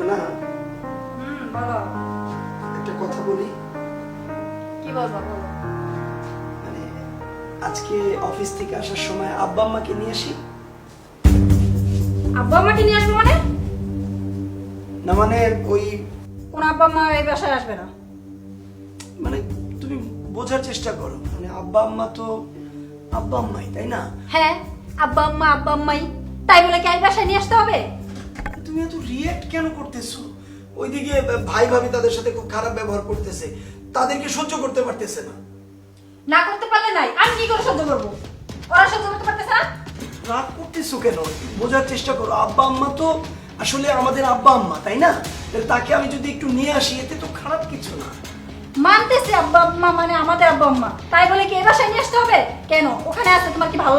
শোনা হুম বলো। একটা কথা বলি। কি বলব মানে আজকে অফিস থেকে আসার সময় আব্বা আম্মাকে নিয়ে আসি। আব্বা আম্মাকে নিয়ে আসবে মানে? না মানে ওই কোন আব্বা আম্মা এই বাসায় আসবে না? মানে তুমি বোঝার চেষ্টা করো। মানে আব্বা আম্মা তো আব্বা আম্মাই তাই না? হ্যাঁ আব্বা আম্মা আব্বা আম্মাই। তাই বলে কি এই বাসায় নিয়ে আসতে হবে? তুমি এত রিয়েক্ট কেন করতেছো? ওইদিকে ভাই ভাবি তাদের সাথে খুব খারাপ ব্যবহার করতেছে। তাদেরকে সহ্য করতে পারতেছে না। না করতে পারলে নাই। আমি কি করে সহ্য করব? ওরা সহ্য করতে পারতেছে না? রাগ করতেছো কেন? বোঝার চেষ্টা করো। আব্বা আম্মা তো আসলে আমাদের আব্বা আম্মা তাই না? তাকে আমি যদি একটু নিয়ে আসি এতে তো খারাপ কিছু না। মানতেছি আব্বা আম্মা মানে আমাদের আব্বা আম্মা। তাই বলে কি এই বাসায় নিয়ে আসতে হবে? কেন? ওখানে আছে তোমার কি ভালো লাগে